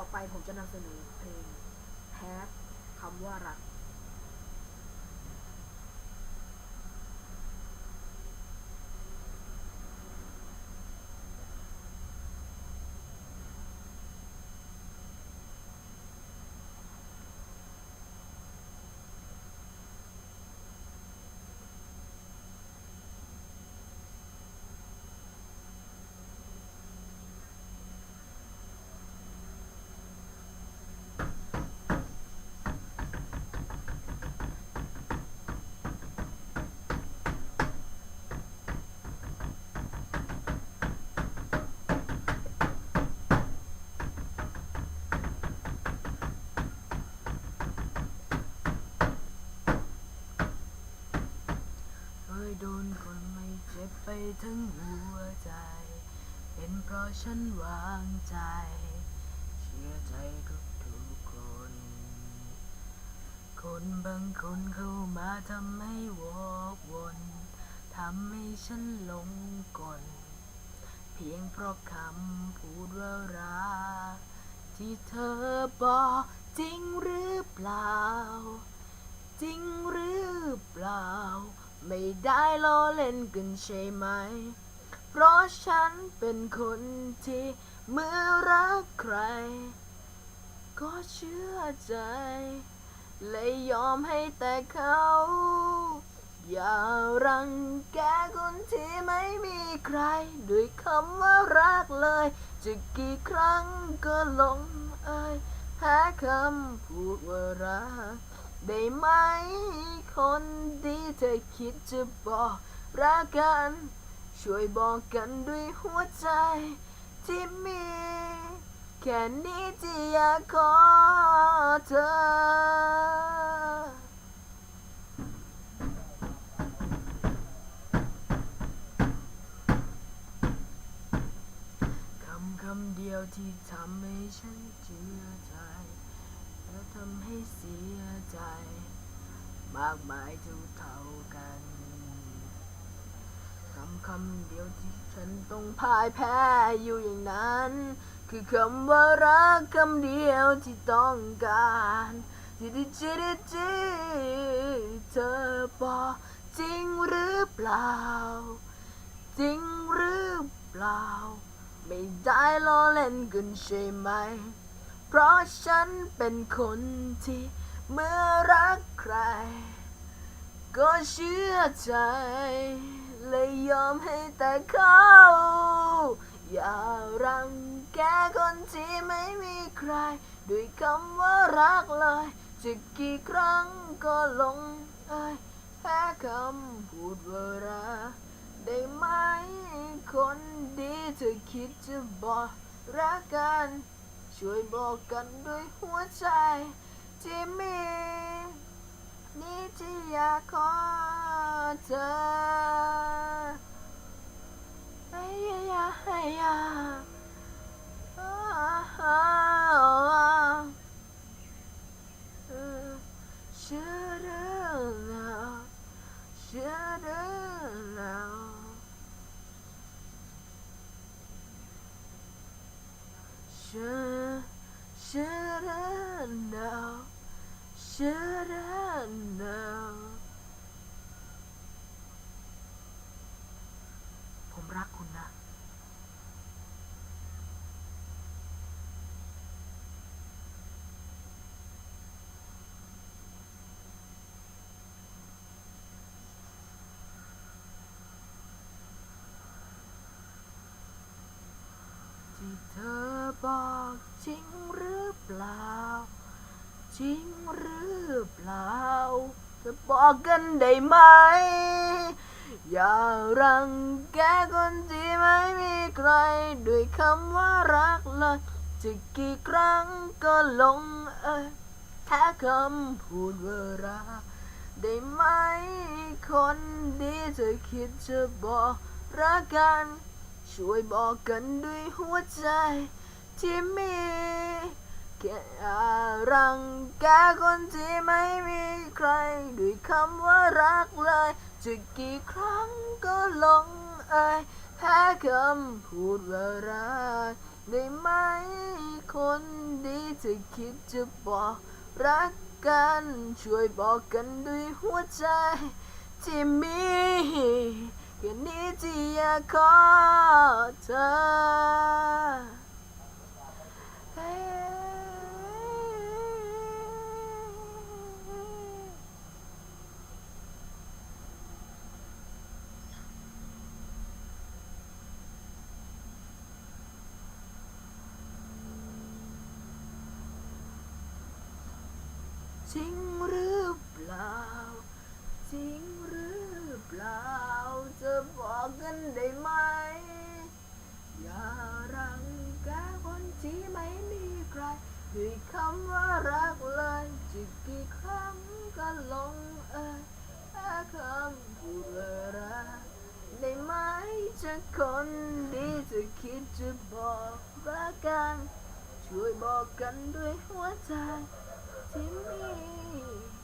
่อไปผมจะนำเสนอเพลงแพ้คำว่ารัก ทั้งหัวใจ เป็นเพราะฉันวางใจ เชื่อใจทุกทุกๆคน คนบางคนเข้ามาทำให้วอกวนทำให้ฉันหลงกลเพียงเพราะคำพูดว่ารักที่เธอบอกจริงหรือเปล่า จริงหรือเปล่า ไม่ได้ล้อเล่นกันใช่ไหม เพราะฉันเป็นคนที่เมื่อรักใคร ก็เชื่อใจ เลยยอมให้แต่เขา อย่ารังแกคนที่ไม่มีใคร ด้วยคำว่ารักเลย จะกี่ครั้งก็หลงเอ่ยแพ้คำพูดว่ารัก ได้ไหม คนดีเธอคิดจะบอกรักกัน ช่วยบอกกันด้วยหัวใจ ที่มี แค่นี้ที่อยากขอเธอ คำคำเดียวที่ทำให้ฉันเชื่อใจ ทำให้เสียใจ มากมายเท่าเท่ากันคำคำเดียวที่ฉันต้องพ่ายแพ้อยู่อย่างนั้น คือคำว่ารักคำเดียวที่ต้องการที่ที่ที่ที่ที่เธอบอกจริงหรือเปล่า จริงหรือเปล่า ไม่ได้ล้อเล่นกันใช่ไหม เพราะฉันเป็นคนที่เมื่อรักใคร ก็เชื่อใจเลยยอมให้แต่เขาอย่ารังแกคนที่ไม่มีใคร ด้วยคำว่ารักเลยจะกี่ครั้งก็หลงเอ้ยแพ้คำพูดว่ารักได้ไหมคนดีเธอคิดจะบอกรักกัน ช่วยบอกกันด้วยหัวใจที่มี นี่ที่อยากขอเธอให้ยาให้ยาอ้าวเชื่อเรื่องแล้วเชื่อเรื่องแล้วเชื่อเชื่อเรื่องแล้ว Should I know ผมรักคุณนะ ที่เธอบอกจริงหรือเป ล่า จริงหรือเปล่า จะบอกกันได้ไหม อย่ารังแกคนที่ไม่มีใคร ด้วยคำว่ารักเลยจะกี่ครั้งก็ลงเอยแค่คำพูดว่ารักได้ไหมคนดีเธอคิดจะบอกรักกัน ช่วยบอกกันด้วยหัวใจที่มี แค่รังแกคนที่ไม่มีใคร ด้วยคำว่ารักเลย จะกี่ครั้งก็หลงเอ่ยแพ้คำพูดว่ารักได้ไหมคนดีจะคิดจะบอกรักกันช่วยบอกกันด้วยหัวใจ ที่มีแค่นี้ที่อยากขอเธอ จริงหรือเปล่า จริงหรือเปล่า จะบอกกันได้ไหม อย่ารังแกคนที่ไม่มีใครด้วยคำว่ารักเลยจะกี่ครั้งก็ลงเอยแค่คำพูดว่ารักได้ไหมจะคนดีจะคิดจะบอกรักกัน ช่วยบอกกันด้วยหัวใจ ที่มี